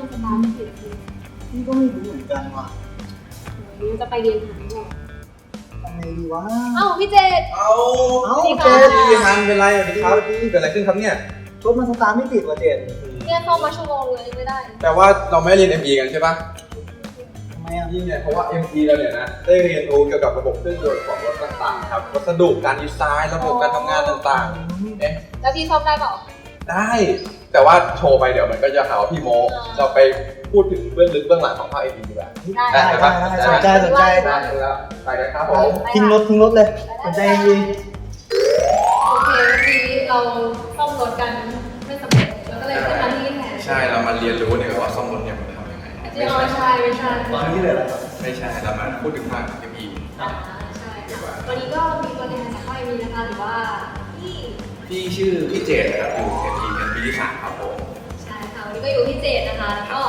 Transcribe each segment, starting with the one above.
มันสตาร์ทไม่ติดเลยพี่ก็ไม่รู้เหมือนกันว่ะเดี๋ยวจะไปเรียนหาหน่อยทำไงดีวะ เอ้าพี่เจด เอาเอ้าสเจวัสนดีพี่ฮันเป็นไรสวัสดีครับเกิดอะไรขึ้นครับเนี่ย รถมันสตาร์ทไม่ติดว่ะเจนเนี่ยเข้ามาชั่วโมงเลยยังไม่ได้ แต่ว่าเราไม่ได้เรียน ME กันใช่ปะทำไมอะนี่เนี่ยเพราะว่า ME เราเนี่ยนะ ได้เรียนรู้เกี่ยวกับระบบเครื่องยนต์ของรถต่างๆครับ วัสดุการดีไซน์ ระบบการทำงานต่างๆ เอ๊ะ แล้วพี่ซ่อมได้เปล่า ได้ แต่ว่าโชว์ไปเดี๋ยวมันก็จะหาว่าพี่โมอ่าเราไปพูดถึงเบื้องลึกเบื้องหลังของภาค ME ดีกว่าได้ได้ได้ได้สนใจสนใจ ได้แล้วไปกันครับผม ทิ้งรถทิ้งรถเลยสนใจจริงโอเคเมื่อกี้เราซ่อมรถกันไม่สำเร็จแล้วก็เลยขึ้นมาที่นี่แทนใช่เรามาเรียนรู้เนี่ยว่าซ่อมรถเนี่ยมันทำยังไงจริงๆอ๋อใช่ไม่ใช่ตอนนี้เลยเหรอครับไม่ใช่เรามาพูดถึงภาค ME อ่าใช่ค่ะวันนี้ก็มีตัวแทนจากค่ายมีนะคะหรือว่าพี่ที่ชื่อพี่เจดนะครับอยู่ ME เป็น ปีที่สามครับผมใช่ค่ะวันนี้ก็อยู่ที่เจดนะคะแล้วก็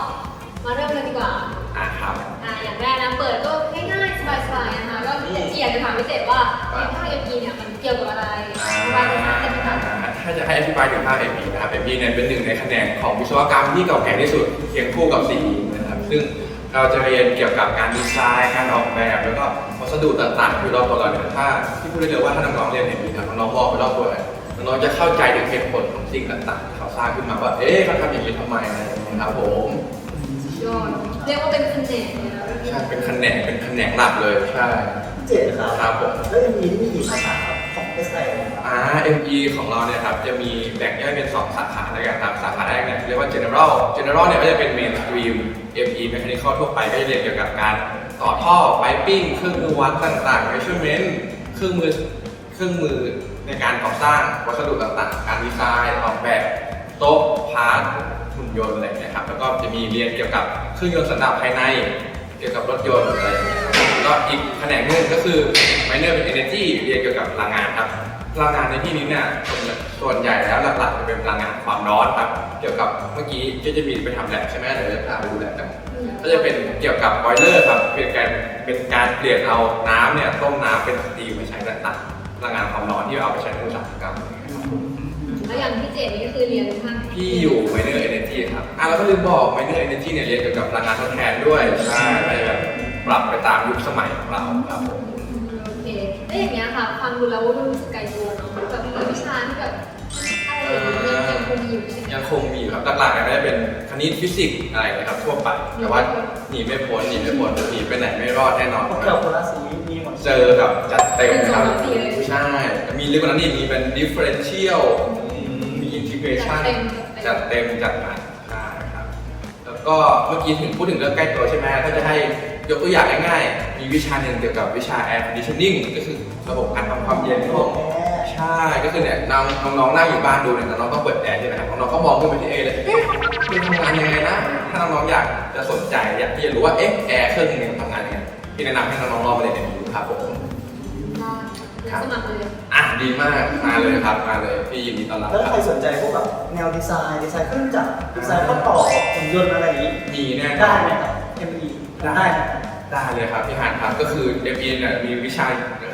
มาเริ่มเลยดีกว่าอ่าครับอ่าอย่างแรกนะเปิดก็ง่ายๆสบายๆนะคะก็เกียรติจะถามพี่เจดว่าในภาคเอ็มพีเนี่ยมันเกี่ยวกับอะไรสบายๆนะคะเป็นภาษาถ้าจะให้อธิบายถึงภาค ME นะครับ ME เนี่ยเป็นหนึ่งในแขนงของวิศวกรรมที่เก่าแก่ที่สุดเคียงคู่กับ CE นะครับซึ่งเราจะเรียนเกี่ยวกับการดีไซน์การออกแบบแล้วก็วัสดุต่างๆที่อยู่รอบตัวเราเนี่ยถ้าที่พูดได้เลยว่าถ้าน้องๆเรียน ME ครับน้องๆมองไปรอบตัวเนี่ยน้องๆจะเข้าใจถึงเหตุผลของสิ่งต่างๆ ที่เขาสร้างขึ้นมาว่า เอ๊ะเขาทำอย่างนี้ทำไมอะไรอย่างเงี้ยครับผม ยอดเรียกว่าเป็นแขนงเลยนะใช่ เป็นแขนงเป็นแขนงหลักเลย ใช่ เจนครับ ครับผม แล้วยังมีที่มีกี่สาขาครับของ S I นะครับอ่า ME ของเราเนี่ยครับจะมีแบ่งแยกเป็น 2 สาขาด้วยกันครับ สาขาแรกเนี่ยเรียกว่า general general เนี่ยก็จะเป็น mainstream ME mechanical ทั่วไปก็จะเรียนเกี่ยวกับการต่อท่อ piping เครื่องมือวัดต่างๆ measurement เครื่องมือเครื่องมือในการก่อสร้างวัสดุต่างๆ การดีไซน์ออกแบบ โต๊ะพาร์ทหุ่นยนต์อะไรอย่างเงี้ยครับแล้วก็จะมีเรียนเกี่ยวกับเครื่องยนต์สันดาปภายในเกี่ยวกับรถยนต์อะไรอย่างเงี้ยครับแล้วก็อีกแขนงหนึงก็คือ minor เป็น energy เรียนเกี่ยวกับพลังงานครับพลังงานในที่นี้เนี่ยส่วนส่วนใหญ่แล้วหลักๆจะเป็นพลังงานความร้อนครับเกี่ยวกับเมื่อกี้ก็จะมีไปทำแลบใช่ไหมเดี๋ยวจะพาไปดูแลบกันก็จะเป็นเกี่ยวกับบอยเลอร์ครับเป็นการเป็นการเปลี่ยนเอาน้ำเนี่ยต้มน้ำเป็นสตีมมาใช้ต่างๆพลังงานความร้อนที่เอาไปใช้ในอุตสาหกรรม แล้วอย่างพี่เจดนี่ก็คือเรียนภาคพี่อยู่ minor energy ครับอะแล้วก็ลืมบอก minor energy เนี่ยเรียนเกี่ยวกับพลังงานทดแทนด้วยใช่ไปแบบปรับไปตามยุคสมัยของเราครับผมโอเคแล้วอย่างเงี้ยค่ะฟังดูแล้วว่ามันรู้สึกไกลตัวเนาะแบบมีวิชาที่แบบอะไรอย่างเงี้ยยังคงมีอยู่ใช่ไหมยังคงมีอยู่ครับหลักๆเนี่ยก็จะเป็นคณิตฟิสิกส์อะไรนะครับทั่วไปแต่ว่าหนีไม่พ้นหนีไม่พ้นหนีไปไหนไม่รอดแน่นอนพวกเราคนละสีมีหมดเจอกับจัดเต็มนะครับเป็นสองสีเลยใช่มีเรื่องนั้นนี่มี เป็น differential มี integration จัดเต็มจัดหนักใช่ครับ แล้วก็เมื่อกี้ถึงพูดถึงเรื่องใกล้ตัวใช่ไหมถ้าจะให้ยกตัวอย่างง่ายๆ มีวิชาหนึ่งเกี่ยวกับวิชา air conditioning ก็คือระบบการทำความเย็นในห้องใช่ ก็คือเนี่ยน้องน้องๆนั่งอยู่บ้านดูเนี่ยน้องๆต้องเปิดแอร์ใช่ไหมครับน้องๆก็มองขึ้นไปที่เอเลยเอ๊ะมันทำงานยังไงนะ ถ้าน้องๆอยากจะสนใจอยากที่จะรู้ว่าเอ๊ะแอร์เครื่องนึงเนี่ยทำงานยังไงพี่แนะนำให้น้องๆลองมาเรียนดูครับผมได้ สมัครเลยอะดีมากมาเลยครับมาเลยพี่ยินดีต้อนรับแล้วครัใครบสนใจพวกแบบแนวดีไซน์ดีไซน์เครื่องจักรดีไซน์ข้อต่อหุ่นยนต์อะไรอย่างนี้มีแน่นได้อนไหมครับ ME ได้ไหมครับได้เลยครับพี่หานครับก็คือ ME เนี่ยมีวิชา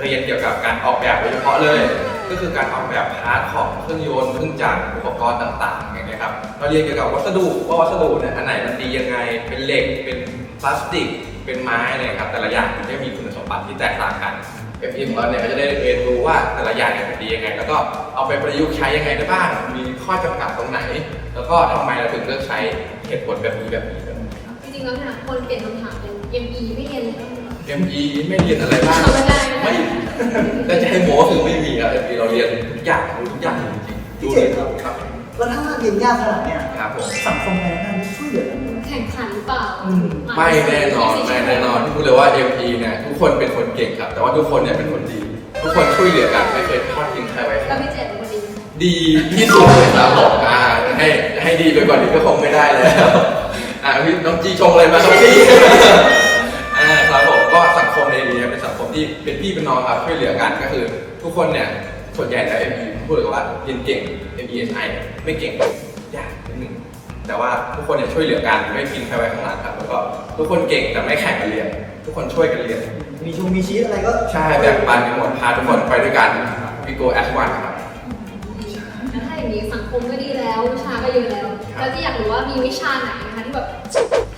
เรียนเกี่ยวกับการออกแบบโดยเฉพาะเลย ก็คือการออกแบบพาร์ทของเครื่องยนต์เครื่องจักรอุปกรณ์ต่างๆอย่างเงี้ยครับเราเรียนเกี่ยวกับวัสดุว่าวัสดุเนี่ยอันไหนมันดียังไงเป็นเหล็กเป็นพลาสติก เป็นไม้อะไรครับแต่ละอย่างมันจะมีคุณสม บัติที่แตกต่างกัน FE ของเราเนี่ยก็จะได้เรียนรู้ว่าแต่ละอย่างเนี่ยมันดียังไง แล้วก็เอาไปประยุกต์ใช้ยังไงได้บ้าง มีข้อจำกัดตรงไหน แล้วก็ทำไมเราถึงเลือกใช้เหตุผลแบบนี้แบบนี้ จริงๆแล้วเนี่ยคนเปลี่ยนคำถามเป็น ME ไม่เรียนเลย ME ไม่เรียนอะไรบ้างไม่ได้ไม่ได้ไม่แล้วจะให้โม้คือไม่มีครับ ME เราเรียนทุกอย่างรู้ทุกอย่างจริงๆพี่เจตครับครับ แล้วถ้าเรียนยากขนาดเนี้ยครับผม สังคมไทยน่า ข่งขันหรือเปล่าอืมไม่แน่นอนไม่แน่นอนที่พูดเลยว่า ME เนี่ยทุกคนเป็นคนเก่งครับ แต่ว่าทุกคนเนี่ยเป็นคนดี ทุกคนช่วยเหลือกันไม่เคยทอดทิ้งใครไว้ แล้วพี่เจดเป็นคนดีดีที่สุดเลยครับผมอ่าให้ให้ดีไปกว่านี้ก็คงไม่ได้แล้ว อ่าพี่น้องจีชงอะไรมาครับพี่อ่าครับผมก็สังคมในนี้เป็นสังคมที่เป็นพี่เป็นน้องครับช่วยเหลือกันก็คือ ทุกคนเนี่ยส่วนใหญ่แล้ว ME พูดเลยว่าเรียนเก่ง ME SI ไม่เก่งยากนิดนึง แต่ว่าทุกคนเนี่ยช่วยเหลือกันไม่ทิ้งใครไว้ข้างหลังครับแล้วก็ทุกคนเก่งแต่ไม่แข่งกันเรียน ทุกคนช่วยกันเรียน มีชงมีชีสอะไรก็ใช่แบ่งปันกันหมดพาทุกคนไปด้วยกัน We go as one ครับแล้วถ้าอย่างนี้สังคมก็ดีแล้ววิชาก็เยอะแล้วคครับ แล้วที่อยากรู้ว่ามีวิชาไหนนะคะที่แบบ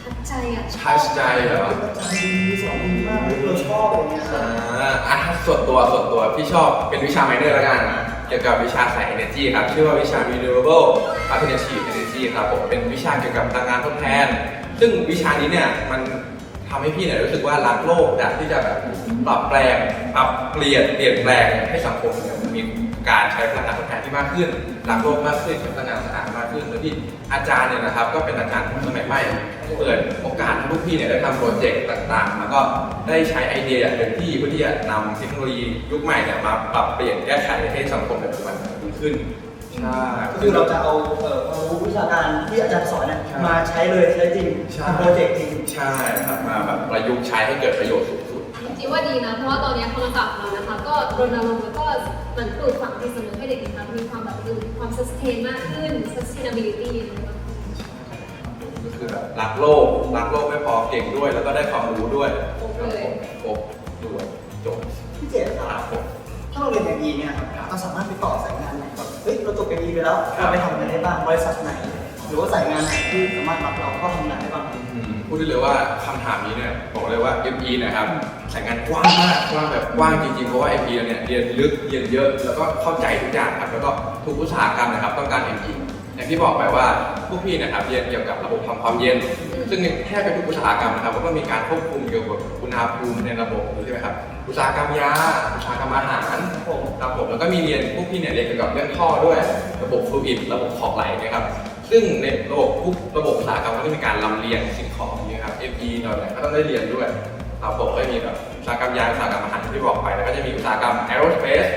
ทัดใจอะชอบทัชใจเหรออาจารย์ดีสอนดีมากเลยเราชอบอะไรเงี้ยอ่าอะส่วนตัวส่วนตัวพี่ชอบเป็นวิชาไมเนอร์แล้วกันเกี่ยวกับวิชาสาย energy ครับชื่อว่าวิชา renewable alternative energy ครับผมเป็นวิชาเกี่ยวกับพลังงานทดแทน ซึ่งวิชานี้เนี่ยมันทำให้พี่เนี่ยรู้สึกว่ารักโลกอยากที่จะแบบปรับแปลงปรับเปลี่ยนเปลี่ยนแปลงให้สังคมเนี่ยมันมีการใช้พลังงานทดแทนที่มากขึ้นรักโลกมากขึ้นใช้พลังงานสะอาดมากขึ้นแล้วที่อาจารย์เนี่ยนะครับ ก็เป็นอาจารย์สมัยใหม่เปิดโอกาสให้พวกพี่เนี่ยได้ทำโปรเจกต์ต่างๆ แล้วก็ได้ใช้ไอเดียเต็มที่เพื่อที่จะนำเทคโนโลยียุคใหม่เนี่ยมาปรับเปลี่ยนแก้ไขให้สังคมในปัจจุบันดีขึ้น ใช่ก็คือเราจะเอาเอ่อความรู้วิชาการที่อาจารย์สอนเนี่ยใช่มาใช้เลยใช้จริงใช่ ทำโปรเจกต์จริง ใช่ครับมาแบบประยุกต์ใช้ให้เกิดประโยชน์สูงสุด จริงๆว่าดีนะ เพราะว่าตอนนี้โทรศัพท์เรานะคะ ก็รณรงค์แล้วก็เหมือนปลูกฝังจิตสำนึกให้เด็กนะคะมีความแบบมีความ sustain มากขึ้น sustainability นะคะก็คือแบบรักโลกรักโลกไม่พอเก่งด้วย แล้วก็ได้ความรู้ด้วยครับผมครบด้วยจบพี่เจตคครัรับบผมถ้าเราเรียนอย่างนี้เนี่ยครับเราสามารถไปต่อสายงานไหนแบบเฮ้ยเราจบอย่างนี้ไปแล้วครับเราไปทำงานได้บ้างบริษัทไหน หรือว่าสายงานไหนที่สามารถรับเราเข้าทำงานได้บ้างอืมพูดได้เลยว่าคำถามนี้เนี่ยบอกเลยว่า ME นะครับสายงานกว้างมากกว้างแบบกว้างจริงๆเพราะว่า ME เนี่ยเรียนลึกเรียนเยอะ แล้วก็เข้าใจทุกอย่างครับแล้วก็ทุกอุตสาหกรรมนะครับต้องการ ME อย่างที่บอกไปว่าพวกพี่เนะครับเรียนเกี่ยวกับระบบทำความเย็น ซึ่งในแทบจะทุกอุตสาหกรรมนะครับก็ต้องมีการควบคุมเกี่ยวกับอุณหภูมิในระบบใช่ไหมครับอุตสาหกรรมยาอุตสาหกรรมอาหารครับ ผมครับผมแล้วก็มีเรียนพวกพี่เนี่ยเรียนเกี่ยวกับเรื่องท่อด้วยระบบฟลูอิดระบบของไหลนะครับซึ่งในระบบทุกระบบอุตสาหกรรมก็จะมีการลำเลียงสิ่งของอย่างนี้ยครับ FE เราเนี่ยก็ต้องได้เรียนด้วยครับผมก็จะมีแบบอุตสาหกรรมยาอุตสาหกรรมอาหารที่บอกไปแล้วก็จะมีอุตสาหกรรม aerospace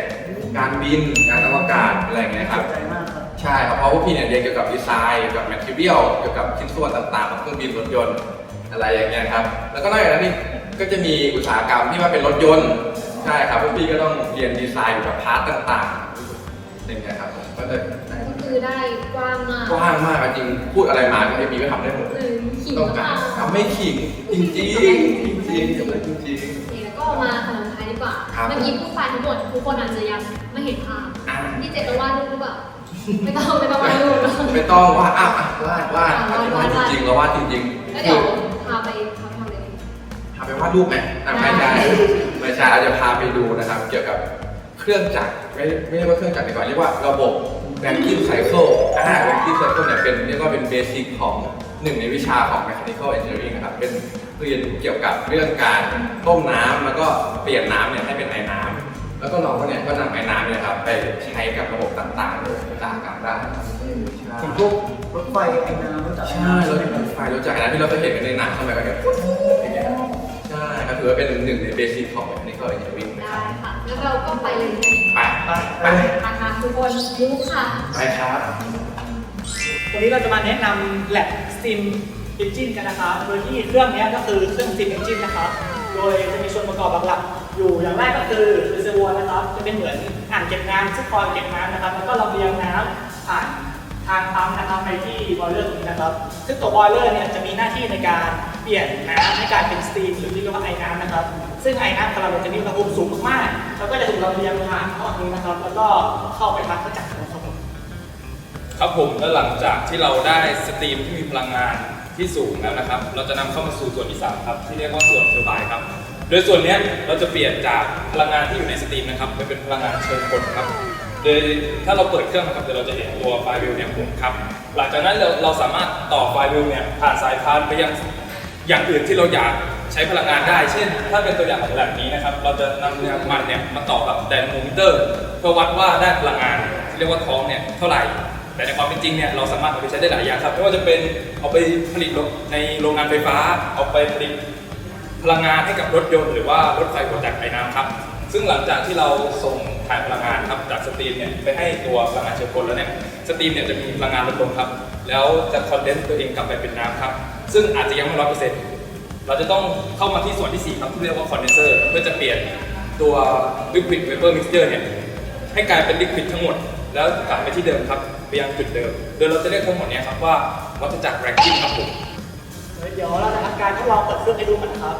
การบินการอวกาศอะไรอย่างเงี้ยครับสนใจมากครับใช่ครับเพราะพวกพี่เนี่ยเรียนเกี่ยวกับดีไซน์เกี่ยวกับแมทเทียลเกี่ยวกับชิ้นส่วนต่างๆของเครื่องบินรถยนต์อะไรอย่างเงี้ยครับแล้วก็นอกจากนั้นนี่ก็จะมีอุตสาหกรรมที่ว่าเป็นรถยนต์ ใช่ครับพวกพี่ก็ต้องเรียนดีไซน์เกี่ยวกับพาร์ตต่างๆอย่างเงี้ยครับผมก็จะได้ก็คือได้กว้างมากกว้างมากจริงพูดอะไรมาก็ให้พี่ก็ทำได้หมดหนึ่งขิงต้องมาการกทำไม่ขิงจริงๆจริงๆจริงๆจริงๆจริง โอเคแล้วก็มาคำถามท้ายดีกว่าครับ เมื่อกี้พูดไปทั้งหมดทุกคนอาจจะยังไม่เห็นภาพอ่าพี่เจตจะวาดรูปหรือเปล่าไม่ต้องไม่ต้องวาดรูปหรอกไม่ต้องวาดอะอะวาดวาดอะวาดวาดจริงๆเราวาดจริงๆแล้วเดี๋ยวพาไปพาไปทำอะไรพาไปวาดรูปไหมอะไม่ใช่ไม่ใช่เราจะพาไปดูนะครับ เกี่ยวกับเครื่องจักรไม่ไม่เรียกว่าเครื่องจักรดีกว่าเรียกว่าระบบแบงกิ้งไซเคิลอ่าแบงกิ้งไซเคิลเนี่ยเป็นเรียกว่าเป็นเบสิกของหนึ่งในวิชาของ mechanical engineering นะครับ เป็นเรียนเกี่ยวกับเรื่องการต้มน้ำแล้วก็เปลี่ยนน้ำเนี่ยให้เป็นไอ้น้ำแล้วก็เราก็เนี่ยก็นำไอ้น้ำเนี่ยครับไปใช้กับระบบต่างๆในอุตสาหกรรมได้ใช่ถึงพวกรถไฟไอ้น้ำรู้จักใช่ราเห็นรถไฟรู้จักรนะที่เราเคยเห็นกันในหนังสมัยก่อนเนี่ยอย่า ถือว่าเป็นหนึ่งในเบสิกของ mechanical engineering นะคได้รับค่ะ แล้วเราก็ไปเลยไปไปไปไปเลยนะคะทุกคนรู้ค่ะ ไปครับ วันนี้เราจะมาแนะนำ Lab Steam Engine กันนะครับ โดยที่เครื่องนี้ก็คือเครื่อง Steam Engine นะครับ โดยจะมีส่วนประกอบหลักๆอยู่อย่างแรกก็คือ reservoir นะครับ จะเป็นเหมือนอ่างเก็บน้ำซึ่งคอยเก็บน้ำนะครับ แล้วก็ลำเลียงน้ำผ่านทางปั๊มนะครับไปที่บอยเลอร์ตรงนี้นะครับ ซึ่งตัวบอยเลอร์เนี่ยจะมีหน้าที่ในการ เปลี่ยนน้ำให้กลายเป็นสตีมหรือที่เรียกว่าไอน้ำนะครับ ซึ่งไอน้ำของเราเนี่ยจะมีอุณหภูมิสูงมากๆแล้วก็จะถูกลำเลียงผ่านท่อนี้นะครับ แล้วก็เข้าไปพักจักรนะครับผมครับผมแล้วหลังจากที่เราได้สตรีมที่มีพลังงานที่สูงแล้วนะครับ เราจะนำเข้ามาสู่ส่วนที่สามครับที่เรียกว่าส่วนเทอร์ไบน์ครับ โดยส่วนนี้เราจะเปลี่ยนจากพลังงานที่อยู่ในสตรีมนะครับไปเป็นพลังงานเชิงกลครับโดยถ้าเราเปิดเครื่องนะครับเดี๋ยวเราจะเห็นตัวไฟวิวเนี่ยหมุนครับ หลังจากนั้นเราเราสามารถต่อไฟวิวเนี่ยผ่านสายพานไปยัง อย่างอื่นที่เราอยากใช้พลังงานได้ เช่น ถ้าเป็นตัวอย่างของแบบนี้นะครับ เราจะนำน้ำมันเนี่ยมาต่อกับไดนาโมมิเตอร์ เพื่อวัดว่าได้พลังงานที่เรียกว่าท้องเนี่ยเท่าไหร่ แต่ในความเป็นจริงเนี่ยเราสามารถเอาไปใช้ได้หลายอย่างครับไม่ว่าจะเป็นเอาไปผลิตในโรงงานไฟฟ้า เอาไปผลิตพลังงานให้กับรถยนต์หรือว่ารถไฟหัวจากไอ้น้ำครับ ซึ่งหลังจากที่เราส่งถ่ายพลังงานครับจากสตรีมเนี่ยไปให้ตัวพลังงานเชื้อเพลิงแล้วเนี่ยสตรีมเนี่ยจะมีพลังงานลดลงครับ แล้วจะคอนเดนซ์ตัวเองกลับไปเป็นน้ำครับ ซึ่งอาจจะยังไม่ร้อยเปอร์เซ็นต์เราจะต้องเข้ามาที่ส่วนที่สี่ครับที่เรียกว่าคอนเดนเซอร์เพื่อจะเปลี่ยนตัวลิควิดเวเปอร์มิกเซอร์เนี่ยให้กลายเป็นลิควิดทั้งหมด แล้วกลับไปที่เดิมครับไปยังจุดเดิม โดยเราจะเรียกทั้งหมดเนี้ครับว่าวัฏจักรแรงกิ้งครับผมเดี๋ยวเราจะทำการทดลองเปิดเครื่องให้ดูกันครับ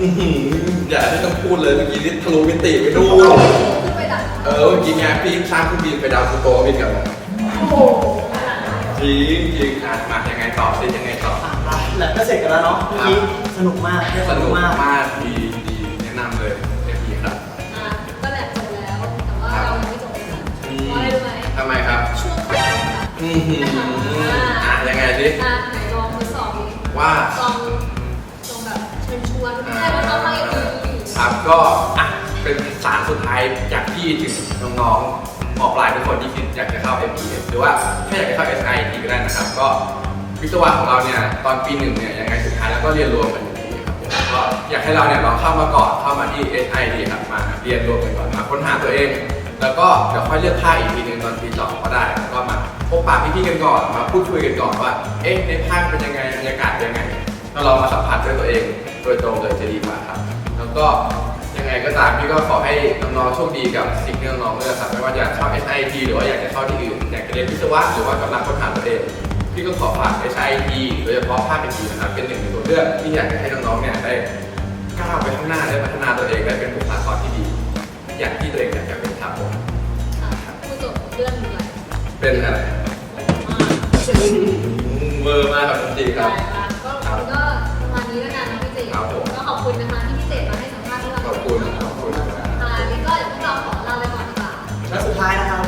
อื้อหืออย่าที่ต้องพูดเลยเมื่อกี้นี่ทะลุมิติไปดูขึ้นไปดักเออเมื่อกี้ไงพี่สร้างเครื่องบินไปดาวพลูโตบินกลับมาโอ้โหจริงจริงอะมายังไงต่อสิยังไงต่อ อะแลบก็เสร็จกันแล้วเนาะเมื่อกี้สนุกมากได้คสวามนุรู้กมากมากดีดีแนะนำเลยเอ็มพีครับอะก็แหละจบแล้ว แต่ว่าเรายังไม่จบเลยค่ะอืเพราะอะไรรู้ไหมทำไมครับ ช่วงท้ายค่ะอือหืออะยังไงสิอะไหนลองทดสอบดิว่า ลอง ก็อะเป็นสารสุดท้ายจากพี่ถึงน้องๆมอปลายทุกคนที่คิดอยากจะเข้า m p s หรือว่าแค่อยากจะเข้า SIT ก็ได้นะครับ ก็วิศวะของเราเนี่ยตอนปีหนึ่งเนี่ยยังไงสุดท้ายแล้วก็เรียนรวมกันอยู่ดีครับก็อยากให้เราเนี่ยลองเข้ามาก่อนเข้ามาที่ SIT ครับมาเรียนรวมกันก่อนมาค้นหาตัวเอง แล้วก็เดี๋ยวค่อยเลือกภาคอีกทีหนึ่งตอนปีสองก็ได้ก็มาพบปะพี่ๆกันก่อนมาพูดคุยกันก่อนว่าเอ๊ะในภาคเป็นยังไงบรรยากาศเป็นยังไงก็ลองมาสัมผัสด้วยตัวเองโดยตรงเลยจะดีกว่าครับ ก็ยังไงก็ตามพี่ก็ขอให้น้องๆโชคดีกับสิ่งที่น้องๆเลือกครับไม่ว่าจะเข้า SIT หรือว่าอยากจะเข้าที่อื่นอยากจะเรียนวิศวะหรือว่ากำลังค้นหาตัวเองพี่ก็ขอฝาก SIT โดยเฉพาะภาคเป็นนะครับเป็นหนึ่งในตัวเลือกที่อยากจะให้น้องๆเนี่ยได้ก้าวไปข้างหน้าได้พัฒนาตัวเองได้เป็นบุคลากรที่ดี อย่างที่ตัวเองอยากจะเป็นครับผมค่ะผู้จบเรื่องอะไรเป็นอะไรมากเวอร์มากครับจริงๆคได้รับ ท้ายนะครับ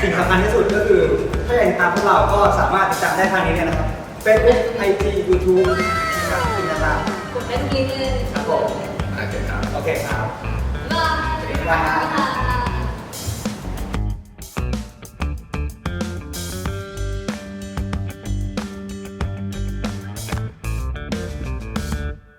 สิ่งสำคัญที่สุดก็คือถ้าอยากติดตามพวกเราก็สามารถติดตามได้ทางนี้เนี่ยนะครับ Facebook IG YouTube นะครับสิ่งต่างกดได้ทุกลิงก์เลยๆครับผมโอเคครับ โอเคครับ บ๊ายบายบ๊ายบาย